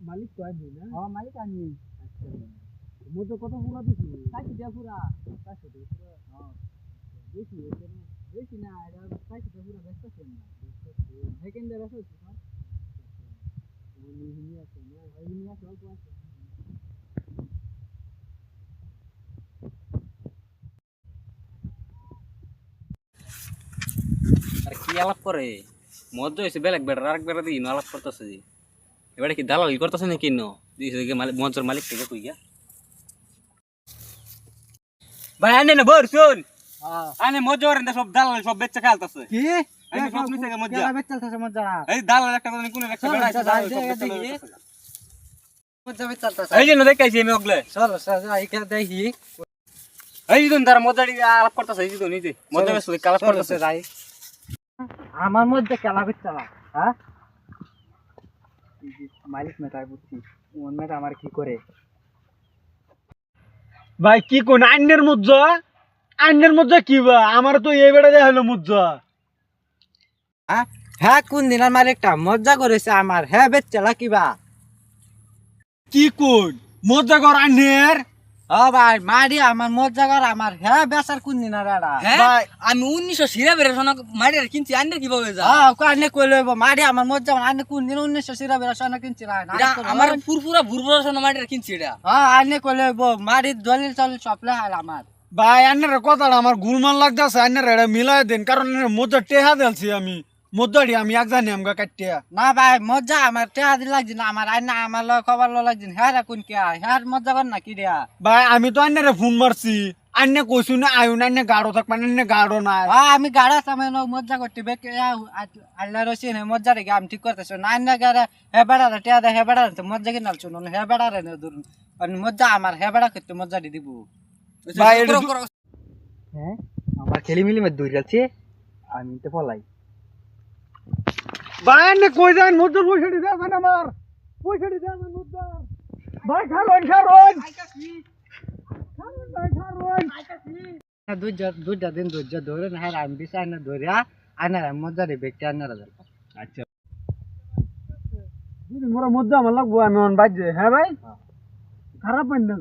মালিক তো আনি না হ্যাঁ মালিক আনি মধ্যে কত পুরা দিছি চারশো টাকা পুরা চারশো টাকা পুরা হ্যাঁ বেশি বেশি না এটা চারশো টাকা পুরা ব্যস্ত ছিল না সেকেন্ডে ব্যস্ত হচ্ছে স্যার হিনি আছে না নিয়ে আসে অল্প আছে আর কি আলাপ করে? মধ্যে হয়েছে বেলেগ বেড়া আরেক বেড়া দিই আলাপ করতেছে এবারে কি দালালি করতেছে না। কিনো মঞ্চের মালিক থেকে কই গা ভাই আনে না বর শুন। আনে মজা করেন সব দালাল সব বেচে খেলতেছে। কি? যে গিয়ে দেখি, যে তারা মজাটি আলাপ করতেছে যে মজা কালাস করতেছে। আমার মধ্যে কেলা বেচালা হ্যাঁ? মালিক মেটাই বুঝছি মন মেটা আমার কি করে? ভাই কি কোন আন্যের মুজ্জা? আন্যের মুজ্জা কি বা? আমার তো এই বেড়া দেয়া হলো মুজ্জা। হ্যাঁ হ্যাঁ কোন দিনের মালিকটা? মজা করেছে আমার। হ্যাঁ বেচালা কিবা কি কোন? মজ্জা কর আন্যের ও ভাই মারি আমার মজা কর আমার হ্যাঁ বেচার কোন দিনের এটা ভাই আমি উনিশশো কিনছি আন্ডার কীভাবে যা? হ্যাঁ কানে কই লইব মারি আমার মজা আনে কোন দিন উনিশশো সিরাবের সনা কিনছি না আমার পুরপুরা ভুরভুরা সনক মারিয়ার কিনছি এটা। হ্যাঁ আনে কই লইব মারি দলিল চলিল সপলে হাল আমার। ভাই কথাটা আমার গুলমান লাগতেছে আন্যের এটা মিলাই দিন কারণ মজ্জা টেহা দিলছি আমি। মজ্জাটি আমি এক জানি আমগা কাটিয়া না ভাই মজা আমার টেহা দি লাগছে না আমার আইনা আমার লয় খবর লো লাগছে হ্যাঁ রে কোন কে হ্যাঁ মজা কর না কি রে? ভাই আমি তো আন্যের ফোন মারছি। আন্য কইছু না আয়ু না আন্য গাড়ো থাকবে না আন্য গাড়ো না। হ্যাঁ আমি গাড়া সামনে মজা করতে। বেকে আল্লাহ রসি নে মজা রে আমি ঠিক করতেছ। না আইনা গাড়া হে বেড়া রে টেহা দে হে বেড়া রে মজা কি নাল শুনুন হে বেড়া রে ধরুন মজা আমার হে বেড়া করতে মজা দি দিব। ভাই হ্যাঁ আমার খেলি মিলি মে দূর যাচ্ছে। আমি তো পলাই। ভাই আন্য কই যান? মজ্জার পয়সাটি দেন আমার। পয়সাটি দেন মজ্জার ভাই খারোন খারোন ভাই খারোন ধৈর্য দিন ধৈর্য ধরে না হ্যাঁ আমি বিচার না ধরিয়া আনার মজা রে ব্যক্তি আনার আচ্ছা। মোরা মজ্জা আমার লাগবো আমি অন বাজে হ্যাঁ ভাই? খারাপ পাই না